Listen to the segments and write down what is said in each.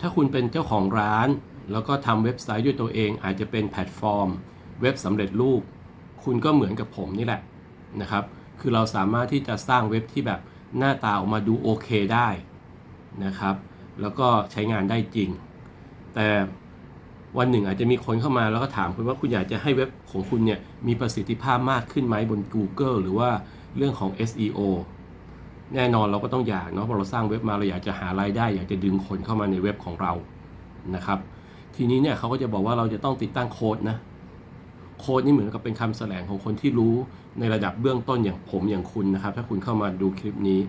ถ้าคุณเป็นเจ้าของร้าน แล้วก็ทำเว็บไซต์ด้วยตัวเอง อาจจะเป็นแพลตฟอร์ม เว็บสำเร็จรูป คุณก็เหมือนกับผมนี่แหละนะครับ คือเราสามารถที่จะสร้างเว็บที่แบบหน้าตาออกมาดูโอเคได้นะครับ แล้วก็ใช้งานได้จริง แต่วันหนึ่งอาจจะมีคนเข้ามาแล้วก็ถามคุณว่าคุณอยากจะให้เว็บของคุณเนี่ยมีประสิทธิภาพมากขึ้นไหมบน Google หรือว่าเรื่องของ SEO แน่นอนเราก็ต้องอยากเนาะพอเราสร้างเว็บมาเราอยากจะหารายได้ อยากจะดึงคนเข้ามาในเว็บของเรานะครับ ทีนี้เนี่ยเขาก็จะบอกว่าเราจะต้องติดตั้งโค้ดนะโค้ดนี่เหมือนกับเป็นคำแสลงของคนที่รู้ในระดับเบื้องต้นอย่างผมอย่างคุณนะครับ ถ้าคุณเข้ามาดูคลิปนี้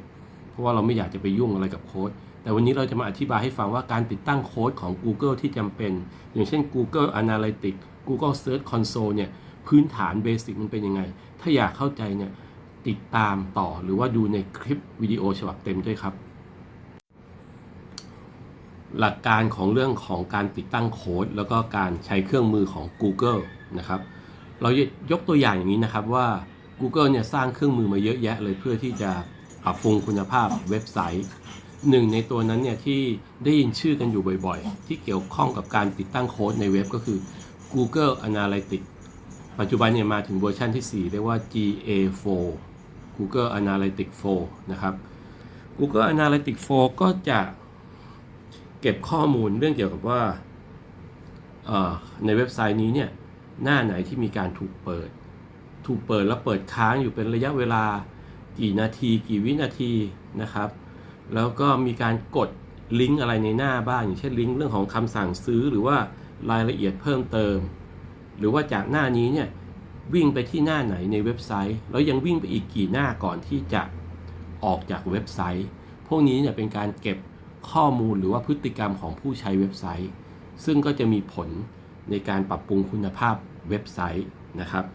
เพราะว่าเราไม่อยากจะไปยุ่งอะไรกับโค้ดแต่วันนี้เราจะมาอธิบายให้ฟังว่าการติดตั้งโค้ดของ Google ที่จำเป็น อย่างเช่น Google Analytics Google Search Console เนี่ยพื้นฐานเบสิกมันเป็นยังไง ถ้าอยากเข้าใจเนี่ย ติดตามต่อหรือว่าดูในคลิปวิดีโอฉบับเต็มด้วยครับ หลักการของเรื่องของการติดตั้งโค้ด แล้วก็การใช้เครื่องมือของ Google นะครับ เรายกตัวอย่างอย่างนี้นะครับว่า Google เนี่ยสร้างเครื่องมือมาเยอะแยะเลยเพื่อที่จะปรับปรุงคุณภาพเว็บไซต์หนึ่งในตัวนั้นเนี่ยที่ได้ยินชื่อกันอยู่บ่อยๆ ที่เกี่ยวข้องกับการติดตั้งโค้ดในเว็บก็คือ Google Analytics ปัจจุบันเนี่ยมาถึงเวอร์ชันที่ 4 เรียกว่า GA4 Google Analytics 4 นะครับ Google Analytics 4 ก็จะเก็บข้อมูลเรื่องเกี่ยวกับว่าในเว็บไซต์นี้เนี่ยหน้าไหนที่มีการถูกเปิด ถูกเปิดแล้วเปิดค้างอยู่เป็นระยะเวลากี่นาที กี่วินาทีนะครับ แล้วก็มีการกดลิงก์อะไรในหน้าบ้างอย่างเช่นลิงก์เรื่องของคำสั่งซื้อหรือว่ารายละเอียดเพิ่มเติม หรือว่าจากหน้านี้เนี่ย วิ่งไปที่หน้าไหนในเว็บไซต์ แล้วยังวิ่งไปอีกกี่หน้าก่อนที่จะออกจากเว็บไซต์ พวกนี้เนี่ยเป็นการเก็บข้อมูลหรือว่าพฤติกรรมของผู้ใช้เว็บไซต์ ซึ่งก็จะมีผลในการปรับปรุงคุณภาพเว็บไซต์นะครับ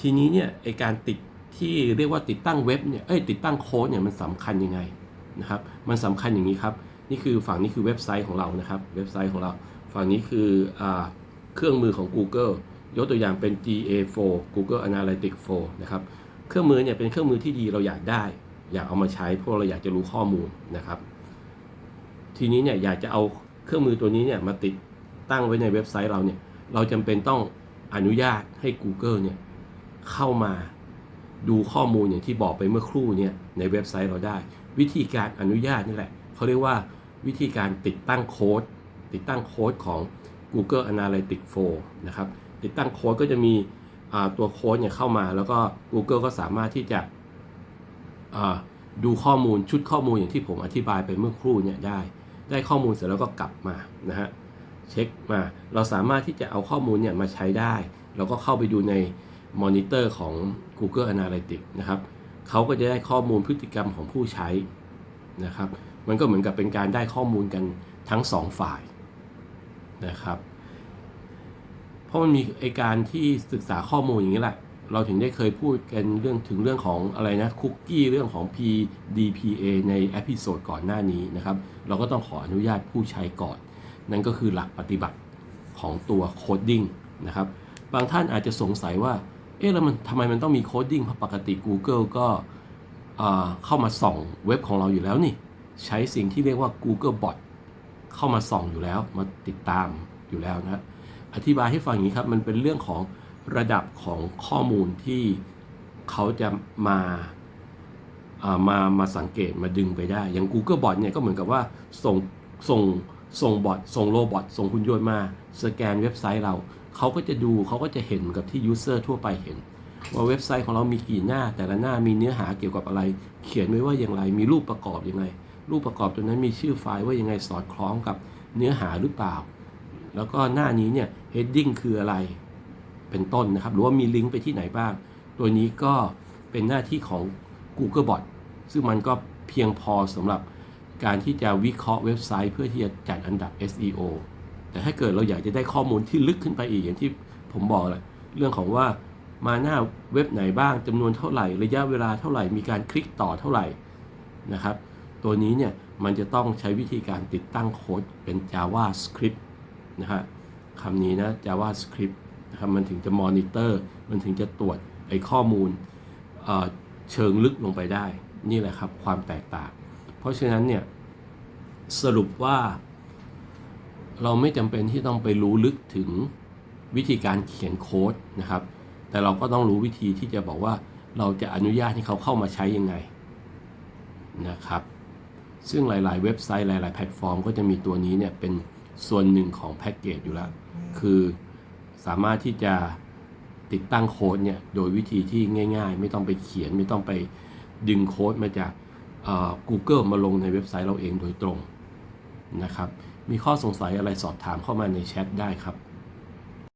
ทีนี้เนี่ยไอการติดที่เรียกว่าติดตั้งเว็บเนี่ยเอ้ยติดตั้งโค้ดเนี่ยมันสำคัญยังไงนะครับ มันสำคัญอย่างนี้ครับ นี่คือฝั่งนี้คือเว็บไซต์ของเรานะครับ เว็บไซต์ของเรา ฝั่งนี้คืออเครื่องมือของ Google ยกตัวอย่างเป็น GA4 Google Analytics 4นะครับ เครื่องมือเนี่ยเป็นเครื่องมือที่ดีเราอยากได้ อยากเอามาใช้เพราะเราอยากจะรู้ข้อมูลนะครับ ทีนี้เนี่ยอยากจะเอาเครื่องมือตัวนี้เนี่ยมาติดตั้งไว้ในเว็บไซต์เราเนี่ย เราจำเป็นต้องอนุญาตให้ Google เนี่ยเข้ามาดูข้อมูลอย่างที่บอกไปเมื่อครู่เนี่ยในเว็บไซต์เราได้ วิธีการอนุญาตนี่แหละเขาเรียกว่าวิธีการติดตั้งโค้ดติดตั้งโค้ดของ Google Analytics 4 นะครับ ติดตั้งโค้ดก็จะมีตัวโค้ดเนี่ยเข้ามา แล้วก็ Google ก็สามารถที่จะดูข้อมูลชุดข้อมูลอย่างที่ผมอธิบายไปเมื่อครู่เนี่ยได้ ได้ข้อมูลเสร็จแล้วก็กลับมานะฮะเช็คมาเราสามารถที่จะเอาข้อมูลเนี่ยมาใช้ได้ เราก็เข้าไปดูในมอนิเตอร์ของ Google Analytics นะครับเขาก็จะได้ข้อมูลพฤติกรรมของผู้ใช้นะครับ มันก็เหมือนกับเป็นการได้ข้อมูลกันทั้งสองฝ่ายนะครับ เพราะมันมีไอการที่ศึกษาข้อมูลอย่างนี้แหละ เราถึงได้เคยพูดกันเรื่องถึงเรื่องของอะไรนะคุกกี้เรื่องของ PDPA ในเอพิโซดก่อนหน้านี้นะครับ เราก็ต้องขออนุญาตผู้ใช้ก่อน นั่นก็คือหลักปฏิบัติของตัวโคดดิ้งนะครับ บางท่านอาจจะสงสัยว่า เอ๊ะแล้วมันทำไมมันต้องมีโคดดิ้งเพราะปกติ Google ก็เข้ามาส่องเว็บของเราอยู่แล้วนี่ ใช้สิ่งที่เรียกว่า Google Bot เข้ามาส่องอยู่แล้วมาติดตามอยู่แล้วนะ ธิบายให้ฟังอย่างนี้ครับ มันเป็นเรื่องของระดับของข้อมูลที่เขาจะมาอ่ามามาสังเกตมาดึงไปได้ อย่าง Google Bot เนี่ยก็เหมือนกับว่าส่งส่งส่งบอทส่งโรบอทส่งคุณยนต์มาสแกนเว็บไซต์เรา เขาก็จะดูเขาก็จะเห็นกับที่ยูเซอร์ทั่วไปเห็น ว่าเว็บไซต์ของเรามีกี่หน้า แต่ละหน้ามีเนื้อหาเกี่ยวกับอะไร เขียนไว้ว่าอย่างไร มีรูปประกอบยังไงรูปประกอบตัวนั้นมีชื่อไฟล์ว่ายังไงสอดคล้องกับเนื้อหาหรือเปล่า แล้วก็หน้านี้เนี่ย heading คืออะไรเป็นต้นนะครับ หรือว่ามีลิงก์ไปที่ไหนบ้าง ตัวนี้ก็เป็นหน้าที่ของ Google Bot ซึ่งมันก็เพียงพอสำหรับการที่จะวิเคราะห์เว็บไซต์ เพื่อที่จะจัดอันดับ SEO แต่ถ้าเกิดเราอยากจะได้ข้อมูลที่ลึกขึ้นไปอีกอย่างที่ผมบอกแหละเรื่องของว่ามาหน้าเว็บไหนบ้างจำนวนเท่าไหร่ ระยะเวลาเท่าไหร่ มีการคลิกต่อเท่าไหร่นะครับ ตัวนี้เนี่ยมันจะต้องใช้วิธีการติดตั้งโค้ดเป็น JavaScript นะฮะคำนี้นะ JavaScript นะครับมันถึงจะมอนิเตอร์มันถึงจะตรวจไอ้ข้อมูลเเชิงลึกลงไปได้ นี่แหละครับความแตกต่าง เพราะฉะนั้นเนี่ยสรุปว่า เราไม่จำเป็นที่ต้องไปรู้ลึกถึงวิธีการเขียนโค้ดนะครับ แต่เราก็ต้องรู้วิธีที่จะบอกว่าเราจะอนุญาตให้เขาเข้ามาใช้ยังไงนะครับ ซึ่งหลาย ๆ เว็บไซต์หลาย ๆ แพลตฟอร์ม ก็จะมีตัวนี้เนี่ยเป็น ส่วนหนึ่งของแพ็กเกจอยู่แล้ว คือสามารถที่จะติดตั้งโค้ดเนี่ยโดยวิธีที่ง่าย ๆ ไม่ต้องไปเขียน ไม่ต้องไปดึงโค้ดมาจากอ่อ Google มาลงในเว็บไซต์เราเองโดยตรงนะครับ มีข้อสงสัยอะไรสอบถามเข้ามาในแชทได้ครับ